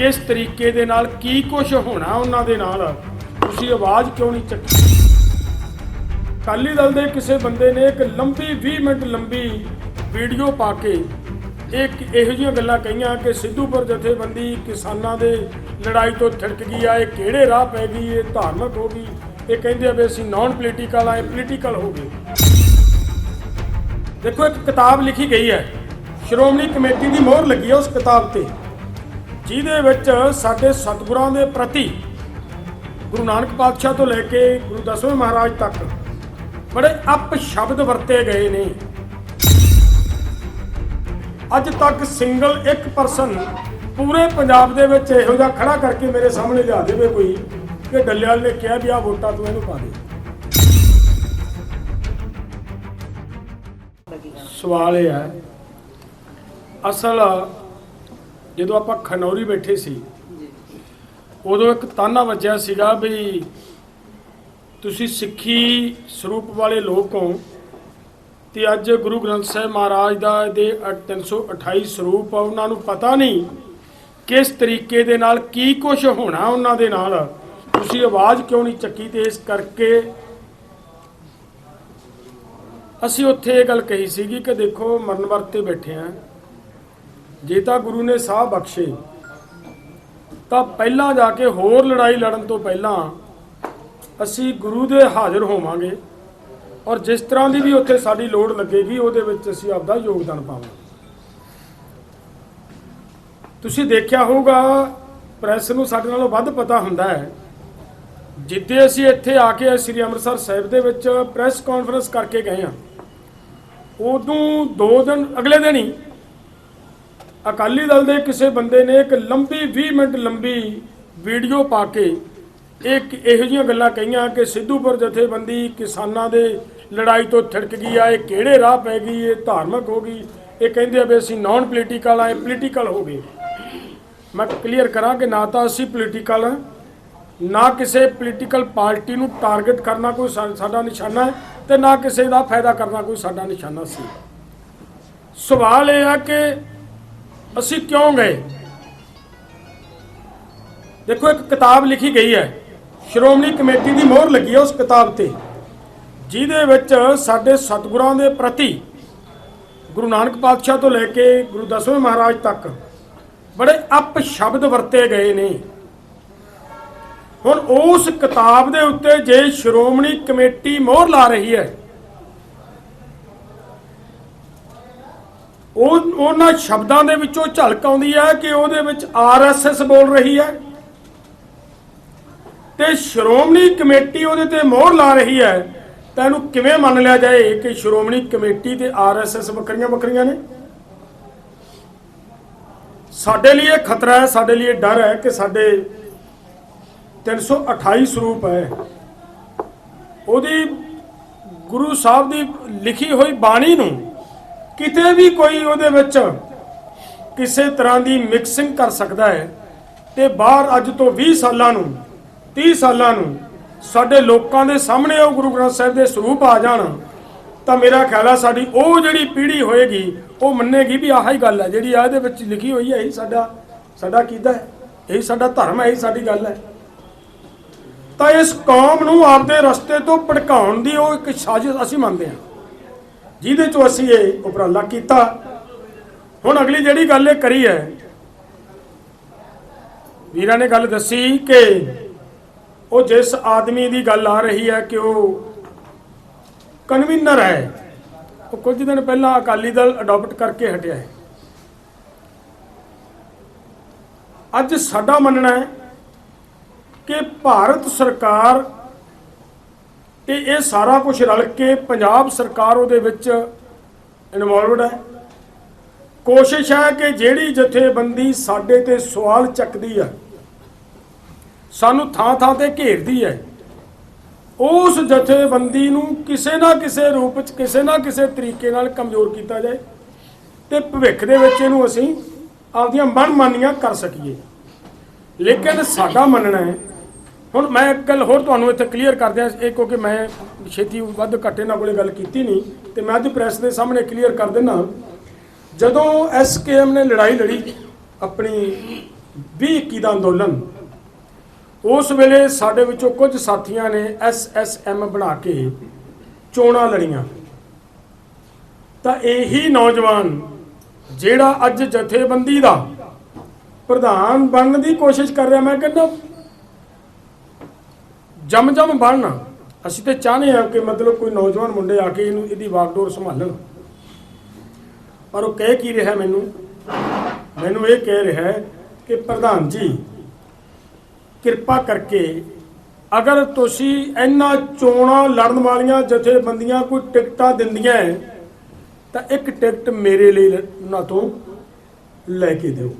ਕਿਸ ਤਰੀਕੇ ਦੇ ਨਾਲ, ਕੀ ਕੁਝ ਹੋਣਾ ਉਹਨਾਂ ਦੇ ਨਾਲ? ਤੁਸੀਂ ਆਵਾਜ਼ ਕਿਉਂ ਨਹੀਂ ਚੱਕੀ? ਅਕਾਲੀ ਦਲ ਦੇ ਕਿਸੇ ਬੰਦੇ ਨੇ ਇੱਕ ਲੰਬੀ 20 ਮਿੰਟ ਲੰਬੀ ਵੀਡੀਓ ਪਾ ਕੇ ਇੱਕ ਇਹੋ ਜਿਹੀਆਂ ਗੱਲਾਂ ਕਹੀਆਂ ਕਿ ਸਿੱਧੂਪੁਰ ਜਥੇਬੰਦੀ ਕਿਸਾਨਾਂ ਦੇ ਲੜਾਈ ਤੋਂ ਛਿੜਕ ਗਈ ਆ, ਇਹ ਕਿਹੜੇ ਰਾਹ ਪੈ ਗਈ, ਇਹ ਧਾਰਮਿਕ ਹੋ ਗਈ। ਇਹ ਕਹਿੰਦੇ ਆ ਵੀ ਅਸੀਂ ਨਾਨ ਪੋਲੀਟੀਕਲ ਆ, ਇਹ ਪੋਲੀਟੀਕਲ ਹੋ ਗਏ। ਦੇਖੋ, ਇੱਕ ਕਿਤਾਬ ਲਿਖੀ ਗਈ ਹੈ। ਸ਼੍ਰੋਮਣੀ ਕਮੇਟੀ ਦੀ ਮੋਹਰ ਲੱਗੀ ਹੈ ਉਸ ਕਿਤਾਬ ਤੇ। ਜਿਹਦੇ ਵਿੱਚ ਸਾਡੇ ਸਤਿਗੁਰਾਂ ਦੇ ਪ੍ਰਤੀ ਗੁਰੂ ਨਾਨਕ ਪਾਤਸ਼ਾਹ ਤੋਂ ਲੈ ਕੇ ਗੁਰੂ ਦਸਵੇਂ ਮਹਾਰਾਜ ਤੱਕ ਬੜੇ ਅਪ ਸ਼ਬਦ ਵਰਤੇ ਗਏ ਨੇ। ਅੱਜ ਤੱਕ ਸਿੰਗਲ ਇੱਕ ਪਰਸਨ ਪੂਰੇ ਪੰਜਾਬ ਦੇ ਵਿੱਚ ਇਹੋ ਜਿਹਾ ਖੜਾ ਕਰਕੇ ਮੇਰੇ ਸਾਹਮਣੇ ਲਿਆ ਦੇਵੇ ਕੋਈ ਕਿ ਡੱਲੇਵਾਲ ਨੇ ਕਿਹਾ ਵੀ ਆ ਵੋਟਾਂ ਤੂੰ ਇਹਨੂੰ ਪਾ ਦੇ। ਸਵਾਲ ਇਹ ਹੈ, ਅਸਲ ਜਦੋਂ ਆਪਾਂ ਖਨੌਰੀ ਬੈਠੇ ਸੀ ਉਦੋਂ ਇੱਕ ਤਾਨਾ ਵੱਜਿਆ ਸੀਗਾ ਵੀ ਤੁਸੀਂ ਸਿੱਖੀ ਸਰੂਪ ਵਾਲੇ ਲੋਕ ਹੋ ਤੇ ਅੱਜ ਗੁਰੂ ਗ੍ਰੰਥ ਸਾਹਿਬ ਮਹਾਰਾਜ ਦਾ ਦੇ 328 ਸਰੂਪ ਆ ਉਹਨਾਂ ਨੂੰ ਪਤਾ ਨਹੀਂ ਕਿਸ ਤਰੀਕੇ ਦੇ ਨਾਲ ਕੀ ਕੁਝ ਹੋਣਾ ਉਹਨਾਂ ਦੇ ਨਾਲ। ਤੁਸੀਂ ਆਵਾਜ਼ ਕਿਉਂ ਨਹੀਂ ਚੱਕੀ ਤੇ ਇਸ ਕਰਕੇ ਅਸੀਂ ਉੱਥੇ ਇਹ ਗੱਲ ਕਹੀ ਸੀਗੀ ਕਿ ਦੇਖੋ ਮਰਨ ਵਰਤੇ ਬੈਠੇ ਆ। ਜੇ ਤਾਂ ਗੁਰੂ ਨੇ ਸਾਹ ਬਖਸ਼ੇ, ਤਾਂ ਪਹਿਲਾਂ ਜਾ ਕੇ ਹੋਰ ਲੜਾਈ ਲੜਨ ਤੋਂ ਪਹਿਲਾਂ ਅਸੀਂ ਗੁਰੂ ਦੇ ਹਾਜ਼ਰ ਹੋਵਾਂਗੇ ਔਰ ਜਿਸ ਤਰ੍ਹਾਂ ਦੀ ਵੀ ਉੱਥੇ ਸਾਡੀ ਲੋੜ ਲੱਗੇਗੀ, ਉਹਦੇ ਵਿੱਚ ਅਸੀਂ ਆਪਦਾ ਯੋਗਦਾਨ ਪਾਵਾਂਗੇ। ਤੁਸੀਂ ਦੇਖਿਆ ਹੋਊਗਾ, ਪ੍ਰੈਸ ਨੂੰ ਸਾਡੇ ਨਾਲੋਂ ਵੱਧ ਪਤਾ ਹੁੰਦਾ ਹੈ ਜਿੱਦੇ ਅਸੀਂ ਇੱਥੇ ਆ ਕੇ ਸ੍ਰੀ ਅੰਮ੍ਰਿਤਸਰ ਸਾਹਿਬ ਦੇ ਵਿੱਚ ਪ੍ਰੈਸ ਕਾਨਫਰੰਸ ਕਰਕੇ ਗਏ ਆ ਉਦੋਂ ਦੋ ਦਿਨ, ਅਗਲੇ ਦਿਨ ਹੀ ਅਕਾਲੀ ਦਲ ਦੇ ਕਿਸੇ ਬੰਦੇ ਨੇ ਇੱਕ ਲੰਬੀ 20 ਮਿੰਟ ਲੰਬੀ ਵੀਡੀਓ ਪਾ ਕੇ ਇੱਕ ਇਹੋ ਜਿਹੀਆਂ ਗੱਲਾਂ ਕਹੀਆਂ ਕਿ ਸਿੱਧੂਪੁਰ ਜਥੇਬੰਦੀ ਕਿਸਾਨਾਂ ਦੇ ਲੜਾਈ ਤੋਂ ਥਿੜਕ ਗਈ ਆ, ਇਹ ਕਿਹੜੇ ਰਾਹ ਪੈ ਗਈ, ਇਹ ਧਾਰਮਿਕ ਹੋ ਗਈ। ਇਹ ਕਹਿੰਦੇ ਆ ਵੀ ਅਸੀਂ ਨਾਨ ਪੋਲੀਟੀਕਲ ਆ, ਇਹ ਪੋਲੀਟੀਕਲ ਹੋ ਗਏ। ਮੈਂ ਕਲੀਅਰ ਕਰਾਂ ਕਿ ਨਾ ਤਾਂ ਅਸੀਂ ਪੋਲੀਟੀਕਲ ਆ, ਨਾ ਕਿਸੇ ਪੋਲੀਟੀਕਲ ਪਾਰਟੀ ਨੂੰ ਟਾਰਗੇਟ ਕਰਨਾ ਕੋਈ ਸਾਡਾ ਨਿਸ਼ਾਨਾ ਹੈ ਤੇ ਨਾ ਕਿਸੇ ਦਾ ਫਾਇਦਾ ਕਰਨਾ ਕੋਈ ਸਾਡਾ ਨਿਸ਼ਾਨਾ ਸੀ। ਸਵਾਲ ਇਹ ਆ ਕਿ ਅਸੀਂ ਕਿਉਂ ਗਏ? ਦੇਖੋ, ਇੱਕ ਕਿਤਾਬ ਲਿਖੀ ਗਈ ਹੈ। ਸ਼੍ਰੋਮਣੀ ਕਮੇਟੀ ਦੀ ਮੋਹਰ ਲੱਗੀ ਹੈ ਉਸ ਕਿਤਾਬ ਤੇ। ਜਿਹਦੇ ਵਿੱਚ ਸਾਡੇ ਸਤਿਗੁਰਾਂ ਦੇ ਪ੍ਰਤੀ ਗੁਰੂ ਨਾਨਕ ਪਾਤਸ਼ਾਹ ਤੋਂ ਲੈ ਕੇ ਗੁਰੂ ਦਸਵੇਂ ਮਹਾਰਾਜ ਤੱਕ ਬੜੇ ਅਪ ਸ਼ਬਦ ਵਰਤੇ ਗਏ ਨੇ। ਹੁਣ ਉਸ ਕਿਤਾਬ ਦੇ ਉੱਤੇ ਜੇ ਸ਼੍ਰੋਮਣੀ ਕਮੇਟੀ ਮੋਹਰ ਲਾ ਰਹੀ ਹੈ ਉਹ ਉਹਨਾਂ ਸ਼ਬਦਾਂ ਦੇ ਵਿੱਚੋਂ ਝਲਕ ਆਉਂਦੀ ਹੈ ਕਿ ਉਹਦੇ ਵਿੱਚ ਆਰਐਸਐਸ ਬੋਲ ਰਹੀ ਹੈ। ਤੇ ਸ਼੍ਰੋਮਣੀ ਕਮੇਟੀ ਉਹਦੇ ਤੇ ਮੋਹਰ ਲਾ ਰਹੀ ਹੈ। ਤਾਂ ਇਹਨੂੰ ਕਿਵੇਂ ਮੰਨ ਲਿਆ ਜਾਏ ਕਿ ਸ਼੍ਰੋਮਣੀ ਕਮੇਟੀ ਤੇ ਆਰਐਸਐਸ ਵੱਖਰੀਆਂ ਵੱਖਰੀਆਂ ਨੇ? ਸਾਡੇ ਲਈ ਇਹ ਖਤਰਾ ਹੈ, ਸਾਡੇ ਲਈ ਇਹ ਡਰ ਹੈ ਕਿ ਸਾਡੇ 328 ਸਰੂਪ ਹੈ। ਉਹਦੀ ਗੁਰੂ ਸਾਹਿਬ ਦੀ ਲਿਖੀ ਹੋਈ ਬਾਣੀ ਨੂੰ ਕਿਤੇ ਵੀ ਕੋਈ ਉਹਦੇ ਵਿੱਚ ਕਿਸੇ ਤਰ੍ਹਾਂ ਦੀ ਮਿਕਸਿੰਗ ਕਰ ਸਕਦਾ ਹੈ ਤੇ ਬਾਹਰ ਅੱਜ ਤੋਂ 20 ਸਾਲਾਂ ਨੂੰ 30 ਸਾਲਾਂ ਨੂੰ ਸਾਡੇ ਲੋਕਾਂ ਦੇ ਸਾਹਮਣੇ ਉਹ ਗੁਰੂ ਗ੍ਰੰਥ ਸਾਹਿਬ ਦੇ ਸਰੂਪ ਆ ਜਾਣ, ਤਾਂ ਮੇਰਾ ਖਿਆਲ ਆ ਸਾਡੀ ਉਹ ਜਿਹੜੀ ਪੀੜ੍ਹੀ ਹੋਏਗੀ, ਉਹ ਮੰਨੇਗੀ ਵੀ ਆਹ ਹੀ ਗੱਲ ਹੈ, ਜਿਹੜੀ ਆ ਇਹਦੇ ਵਿੱਚ ਲਿਖੀ ਹੋਈ ਹੈ, ਇਹੀ ਸਾਡਾ ਸਾਡਾ ਕੀਦਾ ਹੈ, ਇਹੀ ਸਾਡਾ ਧਰਮ ਹੈ, ਇਹੀ ਸਾਡੀ ਗੱਲ ਹੈ। ਤਾਂ ਇਸ ਕੌਮ ਨੂੰ ਆਪਦੇ ਰਸਤੇ ਤੋਂ ਭੜਕਾਉਣ ਦੀ ਉਹ ਇੱਕ ਸਾਜ਼ਿਸ਼ ਅਸੀਂ ਮੰਨਦੇ ਹਾਂ। ਜਿਹਦੇ ਚੋਂ ਅਸੀਂ ਇਹ ਉਪਰਾਲਾ ਕੀਤਾ। ਹੁਣ ਅਗਲੀ ਜਿਹੜੀ ਗੱਲ ਇਹ ਕਰੀ ਹੈ, ਵੀਰਾਂ ਨੇ ਗੱਲ ਦੱਸੀ ਕਿ ਉਹ ਜਿਸ ਆਦਮੀ ਦੀ ਗੱਲ ਆ ਰਹੀ ਹੈ ਕਿ ਉਹ ਕਨਵੀਨਰ ਹੈ, ਉਹ ਕੁਝ ਦਿਨ ਪਹਿਲਾਂ ਅਕਾਲੀ ਦਲ ਅਡਾਪਟ ਕਰਕੇ ਹਟਿਆ ਹੈ। ਅੱਜ ਸਾਡਾ ਮੰਨਣਾ ਹੈ ਕਿ ਭਾਰਤ ਸਰਕਾਰ ਤੇ ਇਹ ਸਾਰਾ ਕੁਝ ਰਲ ਕੇ ਪੰਜਾਬ ਸਰਕਾਰ ਉਹਦੇ ਵਿੱਚ ਇਨਵੋਲਵਡ ਹੈ। ਕੋਸ਼ਿਸ਼ ਹੈ ਕਿ ਜਿਹੜੀ ਜਥੇਬੰਦੀ ਸਾਡੇ ਤੇ ਸਵਾਲ ਚੱਕਦੀ ਹੈ, ਸਾਨੂੰ ਥਾਂ ਥਾਂ ਤੇ ਘੇਰਦੀ ਹੈ, ਉਸ ਜਥੇਬੰਦੀ ਨੂੰ ਕਿਸੇ ਨਾ ਕਿਸੇ ਰੂਪ ਵਿੱਚ ਕਿਸੇ ਨਾ ਕਿਸੇ ਤਰੀਕੇ ਨਾਲ ਕਮਜ਼ੋਰ ਕੀਤਾ ਜਾਏ ਤੇ ਭਵਿੱਖ ਦੇ ਵਿੱਚ ਇਹਨੂੰ ਅਸੀਂ ਆਪਦੀਆਂ ਮਨਮਾਨੀਆਂ ਕਰ ਸਕੀਏ। ਲੇਕਿਨ ਸਾਡਾ ਮੰਨਣਾ ਹੈ ਹੁਣ ਮੈਂ ਇੱਕ ਗੱਲ ਹੋਰ ਤੁਹਾਨੂੰ ਇੱਥੇ ਕਲੀਅਰ ਕਰ ਦਿਆਂ ਇਹ ਕਿਉਂਕਿ ਮੈਂ ਛੇਤੀ ਵੱਧ ਘੱਟੇ ਨਾਲ ਕੋਲੇ ਗੱਲ ਕੀਤੀ ਨਹੀਂ ਤੇ ਮੈਂ ਅੱਜ ਪ੍ਰੈਸ ਦੇ ਸਾਹਮਣੇ ਕਲੀਅਰ ਕਰ ਦਿੰਦਾ ਜਦੋਂ ਐਸਕੇਐਮ ਨੇ ਲੜਾਈ ਲੜੀ ਆਪਣੀ 2021 ਦਾ ਅੰਦੋਲਨ, ਉਸ ਵੇਲੇ ਸਾਡੇ ਵਿੱਚੋਂ ਕੁਝ ਸਾਥੀਆਂ ਨੇ ਐਸਐਸਐਮ ਬਣਾ ਕੇ ਚੋਣਾਂ ਲੜੀਆਂ। ਤਾਂ ਇਹੀ ਨੌਜਵਾਨ ਜਿਹੜਾ ਅੱਜ ਜਥੇਬੰਦੀ ਦਾ ਪ੍ਰਧਾਨ ਬਣਨ ਦੀ ਕੋਸ਼ਿਸ਼ ਕਰ ਰਿਹਾ, ਮੈਂ ਕਹਿੰਦਾ ਜਮ ਜਮ ਬਣਨ ਅਸੀਂ ਤੇ ਚਾਹਨੇ ਹਾਂ ਕਿ ਮਤਲਬ ਕੋਈ ਨੌਜਵਾਨ ਮੁੰਡੇ ਆ ਕੇ ਇਹਨੂੰ ਇਹਦੀ ਵਾਗਡੋਰ ਸੰਭਾਲਣ। ਪਰ ਉਹ ਕਹਿ ਕੀ ਰਿਹਾ ਮੈਨੂੰ? ਮੈਨੂੰ ਇਹ ਕਹਿ ਰਿਹਾ ਕਿ ਪ੍ਰਧਾਨ ਜੀ, ਕਿਰਪਾ ਕਰਕੇ ਅਗਰ ਤੁਸੀਂ ਇਹਨਾਂ ਚੋਣਾਂ ਲੜਨ ਵਾਲੀਆਂ ਜਥੇਬੰਦੀਆਂ ਕੋਈ ਟਿਕਟਾਂ ਦਿੰਦੀਆਂ ਤਾਂ ਇੱਕ ਟਿਕਟ ਮੇਰੇ ਲਈ ਉਹਨਾਂ ਤੋਂ ਲੈ ਕੇ ਦਿਓ।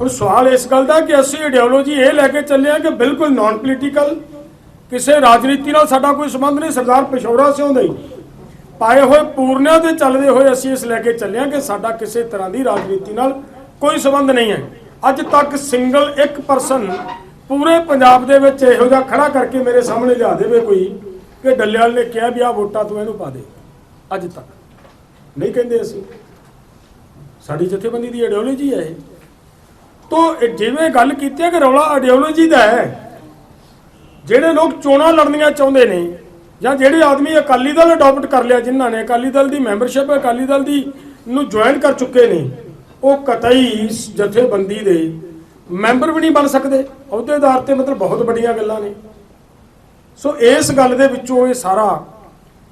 ਹੁਣ ਸਵਾਲ ਇਸ ਗੱਲ ਦਾ ਕਿ ਅਸੀਂ ਆਈਡੀਓਲੋਜੀ ਇਹ ਲੈ ਕੇ ਚੱਲੇ ਹਾਂ ਕਿ ਬਿਲਕੁਲ ਨਾਨ ਪੋਲੀਟੀਕਲ ਕਿਸੇ ਰਾਜਨੀਤੀ ਨਾਲ ਸਾਡਾ ਕੋਈ ਸੰਬੰਧ ਨਹੀਂ, ਸਰਦਾਰ ਪਿਸ਼ੌਰਾ ਸਿਉਂ ਦਾ ਹੀ। ਪਾਏ ਹੋਏ ਪੂਰਨਿਆਂ ਦੇ ਚੱਲਦੇ ਹੋਏ ਅਸੀਂ ਇਸ ਲੈ ਕੇ ਚੱਲੇ ਹਾਂ ਕਿ ਸਾਡਾ ਕਿਸੇ ਤਰ੍ਹਾਂ ਦੀ ਰਾਜਨੀਤੀ ਨਾਲ ਕੋਈ ਸੰਬੰਧ ਨਹੀਂ ਹੈ। ਅੱਜ ਤੱਕ ਸਿੰਗਲ ਇੱਕ ਪਰਸਨ ਪੂਰੇ ਪੰਜਾਬ ਦੇ ਵਿੱਚ ਇਹੋ ਜਿਹਾ ਖੜਾ ਕਰਕੇ ਮੇਰੇ ਸਾਹਮਣੇ ਲਿਆ ਦੇਵੇ ਕੋਈ ਕਿ ਡੱਲਿਆਲ ਨੇ ਕਿਹਾ ਵੀ ਆ ਵੋਟਾਂ ਤੂੰ ਇਹਨੂੰ ਪਾ ਦੇ। ਅੱਜ ਤੱਕ। ਨਹੀਂ ਕਹਿੰਦੇ ਅਸੀਂ। ਸਾਡੀ ਜਥੇਬੰਦੀ ਦੀ ਆਈਡੀਓਲੋਜੀ ਹੈ ਇਹ। ਤੋ ਜਿਵੇਂ ਗੱਲ ਕੀਤੀ ਹੈ ਕਿ ਰੌਲਾ ਆਈਡੀਓਲੋਜੀ ਦਾ ਹੈ, ਜਿਹੜੇ ਲੋਕ ਚੋਣਾਂ ਲੜਨੀਆਂ ਚਾਹੁੰਦੇ ਨੇ ਜਾਂ ਜਿਹੜੇ ਆਦਮੀ ਅਕਾਲੀ ਦਲ ਅਡਾਪਟ ਕਰ ਲਿਆ, ਜਿਨ੍ਹਾਂ ਨੇ ਅਕਾਲੀ ਦਲ ਦੀ ਮੈਂਬਰਸ਼ਿਪ ਅਕਾਲੀ ਦਲ ਦੀ ਨੂੰ ਜੁਆਇਨ ਕਰ ਚੁੱਕੇ ਨੇ, ਉਹ ਕਤਈ ਜਥੇਬੰਦੀ ਦੇ ਮੈਂਬਰ ਵੀ ਨਹੀਂ ਬਣ ਸਕਦੇ। ਅਹੁਦੇਦਾਰ ਤੇ ਮਤਲਬ ਬਹੁਤ ਵੱਡੀਆਂ ਗੱਲਾਂ ਨੇ। ਸੋ ਇਸ ਗੱਲ ਦੇ ਵਿੱਚੋਂ ਇਹ ਸਾਰਾ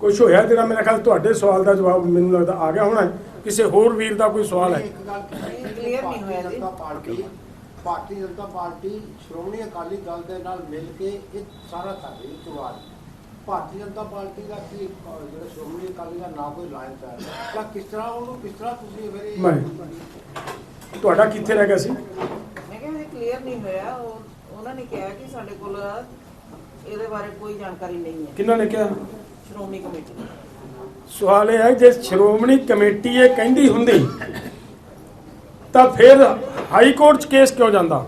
ਕੁਝ ਹੋਇਆ, ਜਿਹੜਾ ਮੇਰਾ ਖਿਆਲ ਤੁਹਾਡੇ ਸਵਾਲ ਦਾ ਜਵਾਬ ਮੈਨੂੰ ਲੱਗਦਾ ਆ ਗਿਆ ਹੋਣਾ। ਕਿਸੇ ਹੋਰ ਵੀਰ ਦਾ ਕੋਈ ਸਵਾਲ ਹੈ? ਇੱਕ ਗੱਲ Clear ਨਹੀਂ ਹੋਇਆ ਜੀ। ਜਨਤਾ ਪਾਰਟੀ ਭਾਰਤੀ ਜਨਤਾ ਪਾਰਟੀ ਸ਼੍ਰੋਮਣੀ ਅਕਾਲੀ ਦਲ ਦੇ ਨਾਲ ਮਿਲ ਕੇ ਇਹ ਸਾਰਾ ਕਰ ਰਹੀ ਚੁਣਾਵ ਭਾਰਤੀ ਜਨਤਾ ਪਾਰਟੀ ਦਾ ਕੀ ਜਿਹੜਾ ਸ਼੍ਰੋਮਣੀ ਅਕਾਲੀ ਦਾ ਨਾ ਕੋਈ ਲਾਇਨ ਹੈ? ਤਾਂ ਕਿਸ ਤਰ੍ਹਾਂ ਉਹਨੂੰ ਕਿਸ ਤਰ੍ਹਾਂ ਤੁਸੀਂ ਫਿਰ ਤੁਹਾਡਾ ਕਿੱਥੇ ਰਹਿ ਗਿਆ ਸੀ? ਮੈਂ ਕਿਹਾ ਇਹ ਕਲੀਅਰ ਨਹੀਂ ਹੋਇਆ। ਉਹ ਉਹਨਾਂ ਨੇ ਕਿਹਾ ਕਿ ਸਾਡੇ ਕੋਲ ਇਹਦੇ ਬਾਰੇ ਕੋਈ ਜਾਣਕਾਰੀ ਨਹੀਂ ਹੈ। ਕਿਹਨਾਂ ਨੇ ਕਿਹਾ? ਸ਼੍ਰੋਮਣੀ ਕਮੇਟੀ। ਸਵਾਲ ਇਹ ਹੈ, ਜੇ ਸ਼੍ਰੋਮਣੀ ਕਮੇਟੀ ਇਹ ਕਹਿੰਦੀ ਹੁੰਦੀ, ਤਾਂ ਫਿਰ ਹਾਈ ਕੋਰਟ 'ਚ ਕੇਸ ਕਿਉਂ ਜਾਂਦਾ?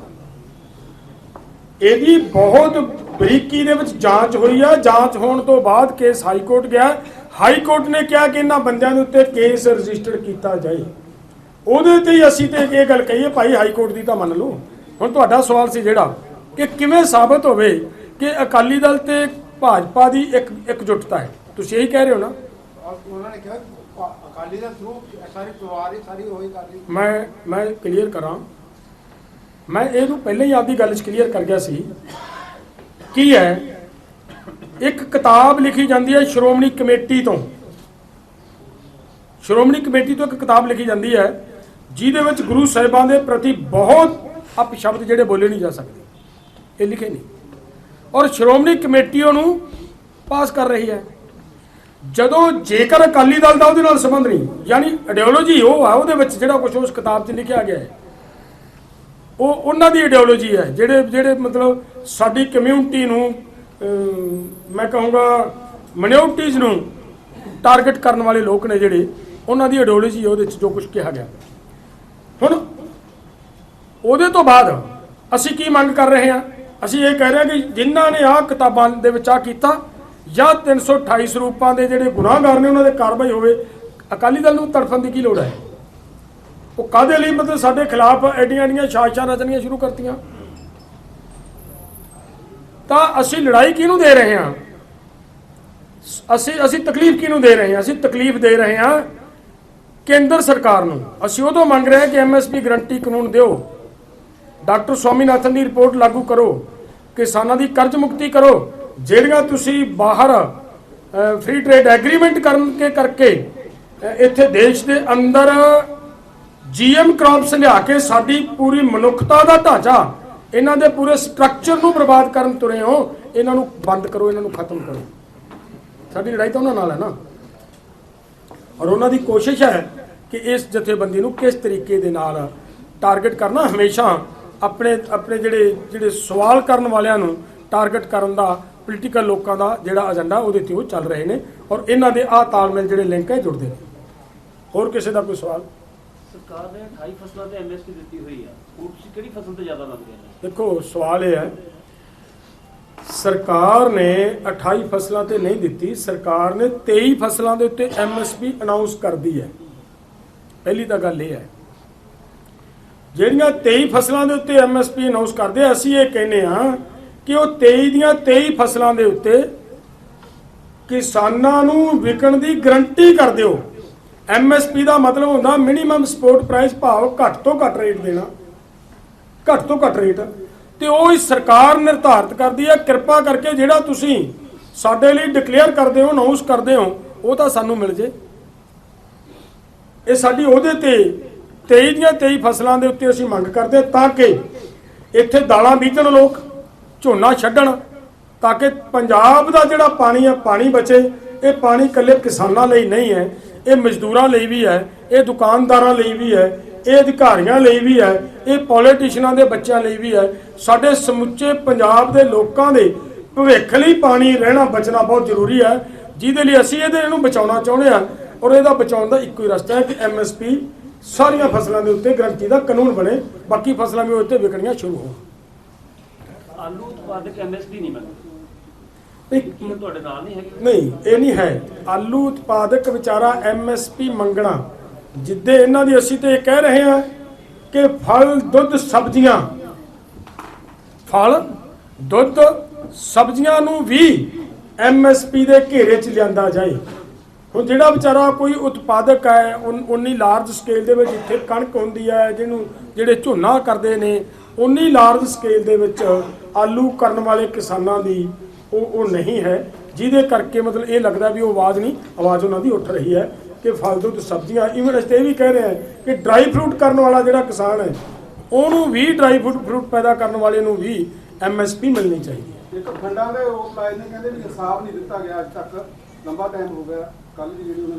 ਇਹਦੀ ਬਹੁਤ ਬਰੀਕੀ ਦੇ ਵਿੱਚ ਜਾਂਚ ਹੋਈ ਆ। ਜਾਂਚ ਹੋਣ ਤੋਂ ਬਾਅਦ ਕੇਸ ਹਾਈ ਕੋਰਟ ਗਿਆ। ਹਾਈ ਕੋਰਟ ਨੇ ਕਿਹਾ ਕਿ ਇਹਨਾਂ ਬੰਦਿਆਂ ਦੇ ਉੱਤੇ ਕੇਸ ਰਜਿਸਟਰ ਕੀਤਾ ਜਾਏ। ਉਹਦੇ ਤੇ ਹੀ ਅਸੀਂ ਤੇ ਇਹ ਗੱਲ ਕਹੀਏ, ਭਾਈ ਹਾਈ ਕੋਰਟ ਦੀ ਤਾਂ ਮੰਨ ਲਓ। ਹੁਣ ਤੁਹਾਡਾ ਸਵਾਲ ਸੀ ਜਿਹੜਾ ਕਿ ਕਿਵੇਂ ਸਾਬਤ ਹੋਵੇ ਕਿ ਅਕਾਲੀ ਦਲ ਤੇ ਭਾਜਪਾ ਦੀ ਇੱਕ ਇਕਜੁੱਟਤਾ ਹੈ? ਤੁਸੀਂ ਇਹੀ ਕਹਿ ਰਹੇ ਹੋ ਨਾ? ਔਰ ਉਹਨਾਂ ਨੇ ਕਿਹਾ ਅਕਾਲੀ ਦਲ ਥਰੂ ਸਾਰੀ ਪਰਿਵਾਰ ਹੀ ਸਾਰੀ ਹੋਈ ਕਰ ਰਹੀ ਮੈਂ ਮੈਂ ਕਲੀਅਰ ਕਰਾਂ। ਮੈਂ ਇਹਨੂੰ ਪਹਿਲਾਂ ਹੀ ਆਪਦੀ ਗੱਲ 'ਚ ਕਲੀਅਰ ਕਰ ਗਿਆ ਸੀ ਕੀ ਹੈ, ਇੱਕ ਕਿਤਾਬ ਲਿਖੀ ਜਾਂਦੀ ਹੈ ਸ਼੍ਰੋਮਣੀ ਕਮੇਟੀ ਤੋਂ। ਸ਼੍ਰੋਮਣੀ ਕਮੇਟੀ ਤੋਂ ਇੱਕ ਕਿਤਾਬ ਲਿਖੀ ਜਾਂਦੀ ਹੈ, ਜਿਹਦੇ ਵਿੱਚ ਗੁਰੂ ਸਾਹਿਬਾਂ ਦੇ ਪ੍ਰਤੀ ਬਹੁਤ ਅਪਸ਼ਬਦ ਜਿਹੜੇ ਬੋਲੇ ਨਹੀਂ ਜਾ ਸਕਦੇ। ਇਹ ਲਿਖੇ ਨਹੀਂ। ਔਰ ਸ਼੍ਰੋਮਣੀ ਕਮੇਟੀ ਉਹਨੂੰ ਪਾਸ ਕਰ ਰਹੀ ਹੈ। ਜਦੋਂ ਜੇਕਰ ਅਕਾਲੀ ਦਲ ਦਾ ਉਹਦੇ ਨਾਲ ਸੰਬੰਧ ਨਹੀਂ, ਯਾਨੀ ਆਈਡੀਓਲੋਜੀ ਉਹ ਆ, ਉਹਦੇ ਵਿੱਚ ਜਿਹੜਾ ਕੁਝ ਉਸ ਕਿਤਾਬ 'ਚ ਲਿਖਿਆ ਗਿਆ ਹੈ, ਉਹ ਉਹਨਾਂ ਦੀ ਆਈਡੀਓਲੋਜੀ ਹੈ, ਜਿਹੜੇ ਜਿਹੜੇ ਮਤਲਬ ਸਾਡੀ ਕਮਿਊਨਿਟੀ ਨੂੰ ਮੈਂ ਕਹੂੰਗਾ ਮਿਨੋਰਟੀਜ਼ ਨੂੰ ਟਾਰਗੇਟ ਕਰਨ ਵਾਲੇ ਲੋਕ ਨੇ ਜਿਹੜੇ, ਉਹਨਾਂ ਦੀ ਆਈਡੀਓਲੋਜੀ ਉਹਦੇ 'ਚ ਜੋ ਕੁਝ ਕਿਹਾ ਗਿਆ। ਹੁਣ ਉਹਦੇ ਤੋਂ ਬਾਅਦ ਅਸੀਂ ਕੀ ਮੰਗ ਕਰ ਰਹੇ ਹਾਂ? ਅਸੀਂ ਇਹ ਕਹਿ ਰਹੇ ਹਾਂ ਕਿ ਜਿਨ੍ਹਾਂ ਨੇ ਆਹ ਕਿਤਾਬਾਂ ਦੇ ਵਿੱਚ ਆ ਕੀਤਾ ਜਾਂ 328 ਸਰੂਪਾਂ ਦੇ ਜਿਹੜੇ ਗੁਨਾਹਗਾਰ ਨੇ ਉਹਨਾਂ ਦੇ ਕਾਰਵਾਈ ਹੋਵੇ, ਅਕਾਲੀ ਦਲ ਨੂੰ ਤੜਫਣ ਦੀ ਕੀ ਲੋੜ ਹੈ? ਉਹ ਕਾਦੇ ਲਈ? ਮਤਲਬ ਸਾਡੇ ਖਿਲਾਫ ਐਡੀਆਂ ਐਡੀਆਂ ਸਾਜ਼ਿਸ਼ਾਂ ਰਚਣੀਆਂ ਸ਼ੁਰੂ ਕਰਤੀਆਂ। ਤਾਂ ਅਸੀਂ ਲੜਾਈ ਕਿਹਨੂੰ ਦੇ ਰਹੇ ਹਾਂ? ਅਸੀਂ ਅਸੀਂ ਤਕਲੀਫ ਕਿਹਨੂੰ ਦੇ ਰਹੇ ਹਾਂ? ਅਸੀਂ ਤਕਲੀਫ ਦੇ ਰਹੇ ਹਾਂ ਕੇਂਦਰ ਸਰਕਾਰ ਨੂੰ। ਅਸੀਂ ਉਦੋਂ ਮੰਗ ਰਹੇ ਹਾਂ ਕਿ ਐਮਐਸਪੀ ਗਰੰਟੀ ਕਾਨੂੰਨ ਦਿਓ। ਡਾਕਟਰ ਸਵਾਮੀਨਾਥਨ ਦੀ ਰਿਪੋਰਟ ਲਾਗੂ ਕਰੋ। ਕਿਸਾਨਾਂ ਦੀ ਕਰਜ਼ ਮੁਕਤੀ ਕਰੋ। ਜਿਹੜੀਆਂ ਤੁਸੀਂ ਬਾਹਰ ਫ੍ਰੀ ਟ੍ਰੇਡ ਐਗਰੀਮੈਂਟ ਕਰਨ ਕੇ ਕਰਕੇ ਇੱਥੇ ਦੇਸ਼ ਦੇ ਅੰਦਰ ਜੀਐਮ ਕ੍ਰੌਪਸ ਲਿਆ ਕੇ ਸਾਡੀ ਪੂਰੀ ਮਨੁੱਖਤਾ ਦਾ ਢਾਂਚਾ, ਇਹਨਾਂ ਦੇ ਪੂਰੇ ਸਟਰਕਚਰ ਨੂੰ ਬਰਬਾਦ ਕਰਨ ਤੁਰੇ ਹੋ, ਇਹਨਾਂ ਨੂੰ ਬੰਦ ਕਰੋ, ਇਹਨਾਂ ਨੂੰ ਖਤਮ ਕਰੋ। ਸਾਡੀ ਲੜਾਈ ਤਾਂ ਉਹਨਾਂ ਨਾਲ ਹੈ ਨਾ। ਔਰ ਉਹਨਾਂ ਦੀ ਕੋਸ਼ਿਸ਼ ਹੈ ਕਿ ਇਸ ਜਥੇਬੰਦੀ ਨੂੰ ਕਿਸ ਤਰੀਕੇ ਦੇ ਨਾਲ ਟਾਰਗੇਟ ਕਰਨਾ, ਹਮੇਸ਼ਾ ਆਪਣੇ ਆਪਣੇ ਜਿਹੜੇ ਜਿਹੜੇ ਸਵਾਲ ਕਰਨ ਵਾਲਿਆਂ ਨੂੰ ਟਾਰਗੇਟ ਕਰਨ ਦਾ ਪੋਲੀਟੀਕਲ ਲੋਕਾਂ ਦਾ ਜਿਹੜਾ ਏਜੰਡਾ ਉਹਦੇ ਤੇ ਉਹ ਚੱਲ ਰਹੇ ਨੇ ਔਰ ਇਹਨਾਂ ਦੇ ਆਹ ਤਾਲਮੇਲ ਜਿਹੜੇ ਲਿੰਕ ਹੈ ਜੁੜਦੇ ਨੇ। ਹੋਰ ਕਿਸੇ ਦਾ ਕੋਈ ਸਵਾਲ? ਸਰਕਾਰ ਨੇ 28 ਫਸਲਾਂ ਤੇ ਐਮਐਸਪੀ ਦਿੱਤੀ ਹੋਈ ਆ। ਤੁਸੀਂ ਕਿਹੜੀ ਫਸਲ ਤੇ ਜ਼ਿਆਦਾ ਮੰਗਦੇ ਨੇ? ਦੇਖੋ ਸਵਾਲ ਇਹ ਹੈ ਸਰਕਾਰ ਨੇ 28 ਫਸਲਾਂ ਤੇ ਨਹੀਂ ਦਿੱਤੀ ਸਰਕਾਰ ਨੇ 23 ਫਸਲਾਂ ਦੇ ਉੱਤੇ ਐਮਐਸਪੀ ਅਨਾਉਂਸ ਕਰਦੀ ਹੈ। ਪਹਿਲੀ ਤਾਂ ਗੱਲ ਇਹ ਹੈ ਜਿਹੜੀਆਂ 23 ਫਸਲਾਂ ਦੇ ਉੱਤੇ ਐਮਐਸਪੀ ਅਨਾਉਂਸ ਕਰਦੇ ਆ, ਅਸੀਂ ਇਹ ਕਹਿੰਦੇ ਆ ਕਿ ਉਹ 23 ਦੀਆਂ 23 ਫਸਲਾਂ ਦੇ ਉੱਤੇ ਕਿਸਾਨਾਂ ਨੂੰ ਵਿਕਣ ਦੀ ਗਰੰਟੀ ਕਰ ਦਿਓ। ਐਮਐਸਪੀ ਦਾ ਮਤਲਬ ਹੁੰਦਾ ਮਿਨੀਮਮ ਸਪੋਰਟ ਪ੍ਰਾਈਸ ਭਾਵ ਘੱਟ ਤੋਂ ਘੱਟ ਰੇਟ ਦੇਣਾ। ਘੱਟ ਤੋਂ ਘੱਟ ਰੇਟ ਤੇ ਉਹ ਹੀ ਸਰਕਾਰ ਨਿਰਧਾਰਤ ਕਰਦੀ ਹੈ, ਕਿਰਪਾ ਕਰਕੇ ਜਿਹੜਾ ਤੁਸੀਂ ਸਾਡੇ ਲਈ ਡਿਕਲੇਅਰ ਕਰਦੇ ਹੋ ਅਨਾਉਂਸ ਕਰਦੇ ਹੋ, ਉਹ ਤਾਂ ਸਾਨੂੰ ਮਿਲ ਜੇ। ਇਹ ਸਾਡੀ ਉਹਦੇ ਤੇ 23 ਦੀਆਂ 23 ਫਸਲਾਂ ਦੇ ਉੱਤੇ ਅਸੀਂ ਮੰਗ ਕਰਦੇ ਤਾਂ ਕਿ ਇੱਥੇ ਦਾਲਾਂ ਬੀਜਣ ਲੋਕ ਝੋਨਾ ਛੱਡਣ ਤਾਂ ਕਿ ਪੰਜਾਬ ਦਾ ਜਿਹੜਾ ਪਾਣੀ ਹੈ ਪਾਣੀ ਬਚੇ। ਇਹ ਪਾਣੀ ਇਕੱਲੇ ਕਿਸਾਨਾਂ ਲਈ ਨਹੀਂ ਹੈ, ਇਹ ਮਜ਼ਦੂਰਾਂ ਲਈ ਵੀ ਹੈ, ਇਹ ਦੁਕਾਨਦਾਰਾਂ ਲਈ ਵੀ ਹੈ, ਇਹ ਅਧਿਕਾਰੀਆਂ ਲਈ ਵੀ ਹੈ, ਇਹ ਪੋਲੀਟੀਸ਼ੀਅਨਾਂ ਦੇ ਬੱਚਿਆਂ ਲਈ ਵੀ ਹੈ। ਸਾਡੇ ਸਮੁੱਚੇ ਪੰਜਾਬ ਦੇ ਲੋਕਾਂ ਦੇ ਭਵਿੱਖ ਲਈ ਪਾਣੀ ਰਹਿਣਾ, ਬਚਣਾ ਬਹੁਤ ਜ਼ਰੂਰੀ ਹੈ। ਜਿਹਦੇ ਲਈ ਅਸੀਂ ਇਹਦੇ ਇਹਨੂੰ ਬਚਾਉਣਾ ਚਾਹੁੰਦੇ ਹਾਂ ਔਰ ਇਹਦਾ ਬਚਾਉਣ ਦਾ ਇੱਕੋ ਹੀ ਰਸਤਾ ਹੈ ਕਿ ਐਮਐਸਪੀ ਸਾਰੀਆਂ ਫਸਲਾਂ ਦੇ ਉੱਤੇ ਗਰੰਟੀ ਦਾ ਕਾਨੂੰਨ ਬਣੇ, ਬਾਕੀ ਫਸਲਾਂ ਵੀ ਉੱਤੇ ਵਿਕਣੀਆਂ ਸ਼ੁਰੂ ਹੋਣ। ਆਲੂ ਉਤਪਾਦਕ ਐਮਐਸਪੀ ਨਹੀਂ ਮੰਗਦੇ ਤੁਹਾਡੇ ਨਾਲ ਨਹੀਂ ਹੈਗੇ। ਨਹੀਂ ਇਹ ਨਹੀਂ ਹੈ। ਆਲੂ ਉਤਪਾਦਕ ਵਿਚਾਰਾ ਐਮਐਸਪੀ ਮੰਗਣਾ ਜਿੱਦੇ ਇਹਨਾਂ ਦੀ ਅਸੀਂ ਤੇ ਇਹ ਕਹਿ ਰਹੇ ਹਾਂ ਕਿ ਫਲ ਦੁੱਧ ਸਬਜ਼ੀਆਂ। ਫਲ ਦੁੱਧ ਸਬਜ਼ੀਆਂ ਨੂੰ ਵੀ ਐਮਐਸਪੀ ਦੇ ਘੇਰੇ 'ਚ ਲਿਆਂਦਾ ਜਾਏ। ਹੁਣ ਜਿਹੜਾ ਵਿਚਾਰਾ ਕੋਈ ਉਤਪਾਦਕ ਹੈ ਉਨੀ ਲਾਰਜ ਸਕੇਲ ਦੇ ਵਿੱਚ ਜਿੱਥੇ ਕਣਕ ਹੁੰਦੀ ਹੈ ਜਿਹਨੂੰ ਜਿਹੜੇ ਝੋਨਾ ਕਰਦੇ ਨੇ ਉਨੀ ਲਾਰਜ ਸਕੇਲ ਦੇ ਵਿੱਚ ਆਲੂ ਕਰਨ ਵਾਲੇ ਕਿਸਾਨਾਂ ਦੀ ਉਹ ਉਹ ਨਹੀਂ ਹੈ, ਜਿਹਦੇ ਕਰਕੇ ਮਤਲਬ ਇਹ ਲੱਗਦਾ ਵੀ ਉਹ ਆਵਾਜ਼ ਨਹੀਂ, ਆਵਾਜ਼ ਉਹਨਾਂ ਦੀ ਉੱਠ ਰਹੀ ਹੈ ਕਿ ਫਲਦੂ ਦੁੱਧ ਸਬਜ਼ੀਆਂ ਇਵਨ ਅਸੀਂ ਇਹ ਵੀ ਕਹਿ ਰਹੇ ਹਾਂ ਕਿ ਡਰਾਈ ਫਰੂਟ ਕਰਨ ਵਾਲਾ ਜਿਹੜਾ ਕਿਸਾਨ ਹੈ, ਉਹਨੂੰ ਵੀ ਡਰਾਈ ਫਰੂਟ ਫਰੂਟ ਪੈਦਾ ਕਰਨ ਵਾਲੇ ਨੂੰ ਵੀ ਐਮਐਸਪੀ ਮਿਲਣੀ ਚਾਹੀਦੀ ਹੈ। ਇੱਕ ਫੰਡਾਂ ਦੇ ਰੋਕ ਲਾਏ ਨੇ ਕਹਿੰਦੇ ਵੀ ਇਨਸਾਫ ਨਹੀਂ ਦਿੱਤਾ ਗਿਆ ਅੱਜ ਤੱਕ, ਲੰਬਾ ਟਾਈਮ ਹੋ ਗਿਆ ਕੱਲ ਜਿਹੜੀ ਉਹਨਾਂ